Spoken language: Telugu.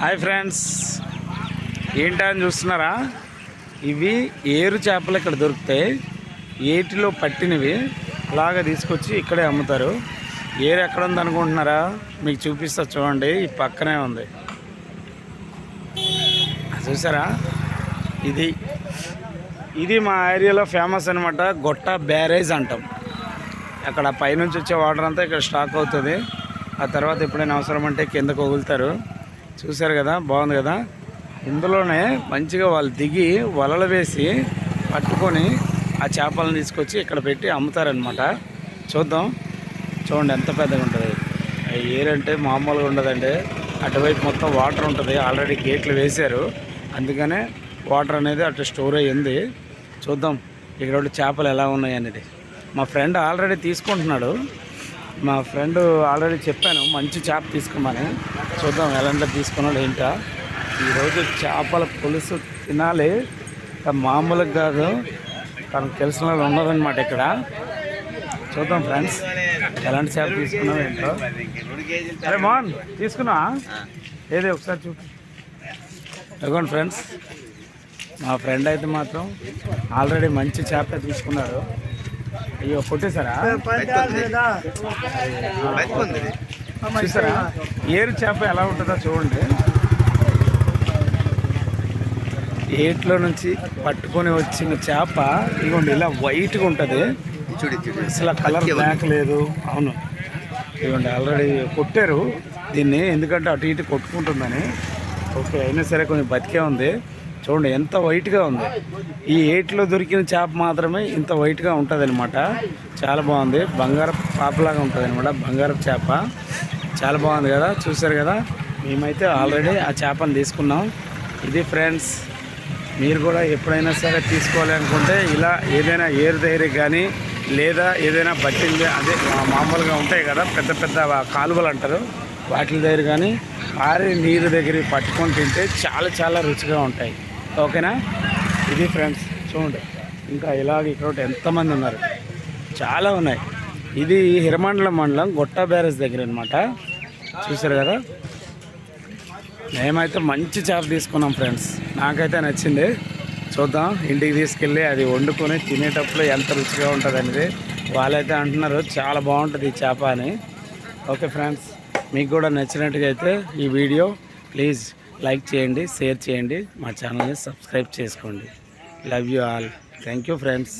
Hi friends. ఏంటని అని చూస్తున్నారా? ఇవి ఏరు చేపలు ఇక్కడ దొరుకుతాయి. ఏటిలో పట్టినవి అలాగా తీసుకొచ్చి ఇక్కడే అమ్ముతారు. ఏరు ఎక్కడ ఉంది అనుకుంటున్నారా? మీకు చూపిస్తా చూడండి. ఈ పక్కనే ఉంది. చూసారా? ఇది. ఇది మా ఏరియాలో ఫేమస్ అనమాట గొట్ట బ్యారేజ్ అంటాం. అక్కడ పైనుంచి వచ్చే వాటర్ అంతా ఇక్కడ స్టాక్ అవుతుంది. ఆ తర్వాత ఎప్పుడైనా అవసరం అంటే కిందకు వగులుతారు చూశారు కదా? బాగుంది కదా? ఇందులోనే మంచిగా వాళ్ళు దిగి వలలు వేసి పట్టుకొని ఆ చేపలను తీసుకొచ్చి ఇక్కడ పెట్టి అమ్ముతారనమాట చూద్దాం. చూడండి ఎంత పెద్దగా ఉంటుంది. ఏరంటే మామూలుగా ఉండదండి. అటువైపు మొత్తం వాటర్ ఉంటుంది. ఆల్రెడీ గేట్లు వేశారు. అందుకనే వాటర్ అనేది అటు స్టోర్ అయ్యింది. చూద్దాం. ఇక్కడ చేపలు ఎలా ఉన్నాయి అనేది మా ఫ్రెండ్ ఆల్రెడీ తీసుకుంటున్నాడు. మా ఫ్రెండ్ ఆల్రెడీ చెప్పాను మంచి చేప తీసుకోమని. చూద్దాం ఎలాంటి తీసుకున్నాడు ఏంటా. ఈరోజు చేపల పులుసు తినాలి. మామూలుగా కాదు. తనకు తెలిసిన వాళ్ళు ఉన్నారనమాట ఇక్కడ. చూద్దాం ఫ్రెండ్స్ ఎలాంటి చేప తీసుకున్నావు ఏంటో. అరే మోహన్ తీసుకున్నా ఏది ఒకసారి చూపి. ఇదిగోండి ఫ్రెండ్స్ మా ఫ్రెండ్ అయితే మాత్రం ఆల్రెడీ మంచి చేప తీసుకున్నాడు. అయ్యో కొట్టేశారా? చూసారా? ఏరు చేప ఎలా ఉంటుందో చూడండి. ఏట్లో నుంచి పట్టుకొని వచ్చిన చేప ఇదిగోండి ఇలా వైట్గా ఉంటుంది. అసలు కలర్ బ్లాక్ లేదు. అవును. ఇదిగోండి ఆల్రెడీ కొట్టారు. దీన్ని ఎందుకంటే అటు ఇటు కొట్టుకుంటుందని. ఓకే అయినా సరే కొంచెం బతికే ఉంది. చూడండి ఎంత వైట్గా ఉంది. ఈ ఏట్లో దొరికిన చేప మాత్రమే ఇంత వైట్గా ఉంటుంది అనమాట చాలా బాగుంది. బంగారపు పాపలాగా ఉంటుంది అనమాట బంగారపు చేప. చాలా బాగుంది కదా చూసారు కదా? మేమైతే ఆల్రెడీ ఆ చేపను తీసుకున్నాం. ఇది ఫ్రెండ్స్ మీరు కూడా ఎప్పుడైనా సరే తీసుకోవాలి అనుకుంటే ఇలా ఏదైనా ఏరు దగ్గర కానీ లేదా ఏదైనా బట్టింది అదే మామూలుగా ఉంటాయి కదా పెద్ద పెద్ద కాలువలు అంటారు. వాటి దగ్గర కానీ ఆరి నీరు దగ్గర పట్టుకొని తింటే చాలా చాలా రుచిగా ఉంటాయి. ఓకేనా? ఇది ఫ్రెండ్స్ చూడండి. ఇంకా ఇలాగ ఇక్కడ ఒకటి ఎంతమంది ఉన్నారు? చాలా ఉన్నాయి. ఇది హిరమండలం మండలం గొట్ట బ్యారేజ్ దగ్గర అనమాట చూసారు కదా? మేమైతే మంచి చేప తీసుకున్నాం ఫ్రెండ్స్. నాకైతే నచ్చింది. చూద్దాం. ఇంటికి తీసుకెళ్ళి అది వండుకొని తినేటప్పుడు ఎంత రుచిగా ఉంటుంది అనేది వాళ్ళైతే అంటున్నారు. చాలా బాగుంటుంది ఈ చేప అని. ఓకే ఫ్రెండ్స్ మీకు కూడా నచ్చినట్టుగా అయితే ఈ వీడియో ప్లీజ్ లైక్ చేయండి షేర్ చేయండి మా ఛానల్ని సబ్స్క్రైబ్ చేసుకోండి. Love you all thank you friends